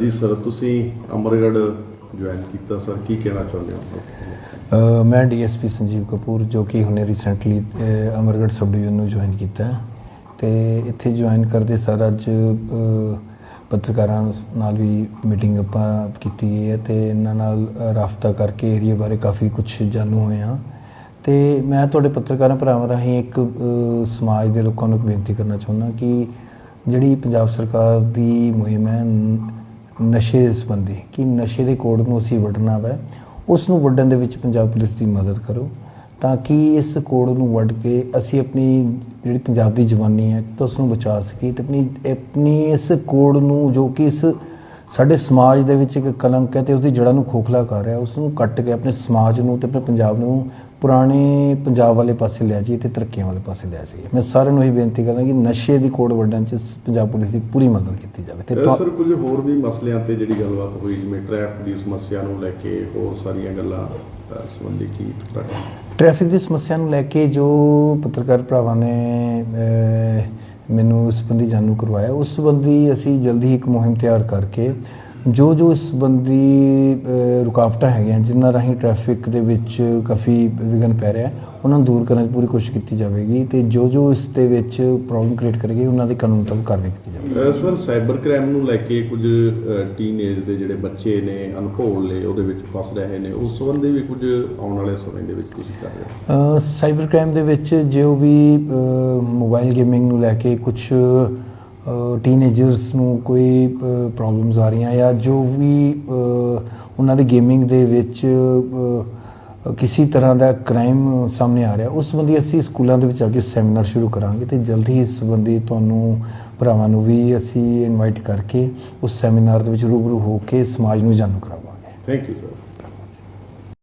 ਜੀ ਸਰ ਤੁਸੀਂ ਅਮਰਗੜ੍ਹ ਜੁਆਇਨ ਕੀਤਾ ਸਰ ਕੀ ਕਹਿਣਾ ਚਾਹੁੰਦੇ ਹੋ? ਅ, ਮੈਂ ਡੀਐਸਪੀ ਸੰਜੀਵ ਕਪੂਰ ਜੋ ਕਿ ਹੁਣੇ ਰੀਸੈਂਟਲੀ ਅਮਰਗੜ੍ਹ ਸਬ ਡਿਵੀਜ਼ਨ ਨੂੰ ਜੁਆਇਨ ਕੀਤਾ ਹੈ। ਤੇ ਇੱਥੇ ਜੁਆਇਨ ਕਰਦੇ ਸਰ ਅੱਜ ਪੱਤਰਕਾਰਾਂ ਨਾਲ ਵੀ ਮੀਟਿੰਗ ਆਪਾਂ ਕੀਤੀ ਗਈ ਹੈ ਤੇ ਇਹਨਾਂ ਨਾਲ ਰਾਫਤਾ ਕਰਕੇ ਏਰੀਆ ਬਾਰੇ ਕਾਫੀ ਕੁਝ ਜਾਣੂ ਹੋਏ ਹਾਂ। ਤੇ ਮੈਂ ਤੁਹਾਡੇ ਪੱਤਰਕਾਰਾਂ ਭਰਾਵਾਂ ਰਾਹੀਂ ਇੱਕ ਸਮਾਜ ਦੇ ਲੋਕਾਂ ਨੂੰ ਬੇਨਤੀ ਕਰਨਾ ਚਾਹੁੰਦਾ ਕਿ ਜਿਹੜੀ ਪੰਜਾਬ ਸਰਕਾਰ ਦੀ ਮੁਹਿੰਮ ਹੈ ਨਸ਼ੇ ਦੇ ਸੰਬੰਧੀ ਕਿ ਨਸ਼ੇ ਦੇ ਕੋਡ ਨੂੰ ਅਸੀਂ ਵੱਢਣਾ ਵੈ ਉਸ ਨੂੰ ਵੱਢਣ ਦੇ ਵਿੱਚ ਪੰਜਾਬ ਪੁਲਿਸ ਦੀ ਮਦਦ ਕਰੋ ਤਾਂ ਕਿ ਇਸ ਕੋਡ ਨੂੰ ਵੱਢ ਕੇ ਅਸੀਂ ਆਪਣੀ ਜਿਹੜੀ ਪੰਜਾਬ ਦੀ ਜਵਾਨੀ ਹੈ, ਤਾਂ ਉਸ ਨੂੰ ਬਚਾ ਸਕੀਏ ਤੇ ਆਪਣੀ ਆਪਣੀ ਇਸ ਕੋਡ ਨੂੰ ਜੋ ਕਿ ਇਸ ਸਾਡੇ ਸਮਾਜ ਦੇ ਵਿੱਚ ਇੱਕ ਕਲੰਕ ਹੈ ਤੇ ਉਸ ਦੀ ਜੜ੍ਹਾਂ ਨੂੰ ਖੋਖਲਾ ਕਰ ਰਿਹਾ ਉਸ ਨੂੰ ਕੱਟ ਕੇ ਆਪਣੇ ਸਮਾਜ ਨੂੰ ਤੇ ਆਪਣੇ ਪੰਜਾਬ ਨੂੰ ਪੁਰਾਣੇ ਪੰਜਾਬ ਵਾਲੇ ਪਾਸੇ ਲਿਆ ਜੀ ਤੇ ਤਰੱਕੀਆਂ ਵਾਲੇ ਪਾਸੇ ਲਿਆ ਜੀ ਮੈਂ ਸਾਰਿਆਂ ਨੂੰ ਇਹ ਬੇਨਤੀ ਕਰਦਾ ਕਿ ਨਸ਼ੇ ਦੀ ਕੋਡ ਵੰਡਣ 'ਚ ਪੰਜਾਬ ਪੁਲਿਸ ਦੀ ਪੂਰੀ ਮਦਦ ਕੀਤੀ ਜਾਵੇ ਤੇ ਸਰ ਕੁਝ ਹੋਰ ਵੀ ਮਸਲਿਆਂ ਤੇ ਜਿਹੜੀ ਗੱਲਬਾਤ ਹੋਈ ਜਿਵੇਂ ਟ੍ਰੈਫਿਕ ਦੀ ਸਮੱਸਿਆ ਨੂੰ ਲੈ ਕੇ ਹੋਰ ਸਾਰੀਆਂ ਗੱਲਾਂ ਸੰਬੰਧੀ ਕੀ ਟ੍ਰੈਫਿਕ ਦੀ ਸਮੱਸਿਆ ਨੂੰ ਲੈ ਕੇ ਜੋ ਪੱਤਰਕਾਰ ਭਰਾਵਾਂ ਨੇ ਅਹ, ਸੰਬੰਧੀ ਜਾਣੂ ਕਰਵਾਇਆ। ਉਸ ਸੰਬੰਧੀ ਅਸੀਂ ਜਲਦੀ ਹੀ ਇੱਕ ਮੁਹਿੰਮ ਤਿਆਰ ਕਰਕੇ ਜੋ ਜੋ ਇਸ ਸੰਬੰਧੀ ਰੁਕਾਵਟਾਂ ਹੈਗੀਆਂ ਜਿਨ੍ਹਾਂ ਰਾਹੀਂ ਟ੍ਰੈਫਿਕ ਦੇ ਵਿੱਚ ਕਾਫੀ ਵਿਘਨ ਪੈ ਰਿਹਾ ਹੈ, ਉਹਨਾਂ ਨੂੰ ਦੂਰ ਕਰਨ ਦੀ ਪੂਰੀ ਕੋਸ਼ਿਸ਼ ਕੀਤੀ ਜਾਵੇਗੀ ਤੇ ਜੋ ਜੋ ਇਸ ਦੇ ਵਿੱਚ ਪ੍ਰੋਬਲਮ ਕ੍ਰੀਏਟ ਕਰੇਗੀ ਉਹਨਾਂ ਦੇ ਕਾਨੂੰਨ ਤਹਿਤ ਕਾਰਵਾਈ ਕੀਤੀ ਜਾਵੇਗੀ। ਸਰ ਸਾਈਬਰ ਕ੍ਰਾਈਮ ਨੂੰ ਲੈ ਕੇ ਕੁਝ ਟੀਨੇਜ ਦੇ ਜਿਹੜੇ ਬੱਚੇ ਨੇ ਅਨਭੋਲੇ ਉਹਦੇ ਵਿੱਚ ਫਸ ਰਹੇ ਨੇ ਉਸ ਸੰਬੰਧੀ ਵੀ ਕੁਝ ਆਉਣ ਵਾਲੇ ਸਮੇਂ ਦੇ ਵਿੱਚ ਤੁਸੀਂ ਕਰ ਰਹੇ ਸਾਈਬਰ ਕ੍ਰਾਈਮ ਦੇ ਵਿੱਚ ਜੋ ਵੀ ਮੋਬਾਈਲ ਗੇਮਿੰਗ ਨੂੰ ਲੈ ਕੇ ਕੁਝ ਟੀਨੇਜਰਸ ਨੂੰ ਕੋਈ ਪ੍ਰੋਬਲਮਸ ਆ ਰਹੀਆਂ ਜਾਂ ਜੋ ਵੀ ਉਹਨਾਂ ਦੀ ਗੇਮਿੰਗ ਦੇ ਵਿੱਚ ਕਿਸੇ ਤਰ੍ਹਾਂ ਦਾ ਕ੍ਰਾਈਮ ਸਾਹਮਣੇ ਆ ਰਿਹਾ, ਉਸ ਸੰਬੰਧੀ ਅਸੀਂ ਸਕੂਲਾਂ ਦੇ ਵਿੱਚ ਆ ਕੇ ਸੈਮੀਨਾਰ ਸ਼ੁਰੂ ਕਰਾਂਗੇ ਤੇ ਜਲਦੀ ਹੀ ਇਸ ਸੰਬੰਧੀ ਤੁਹਾਨੂੰ ਭਰਾਵਾਂ ਨੂੰ ਵੀ ਅਸੀਂ ਇਨਵਾਈਟ ਕਰਕੇ ਉਸ ਸੈਮੀਨਾਰ ਦੇ ਵਿੱਚ ਰੂਬਰੂ ਹੋ ਕੇ ਸਮਾਜ ਨੂੰ ਜਾਣੂ ਕਰਾਵਾਂਗੇ। Thank you sir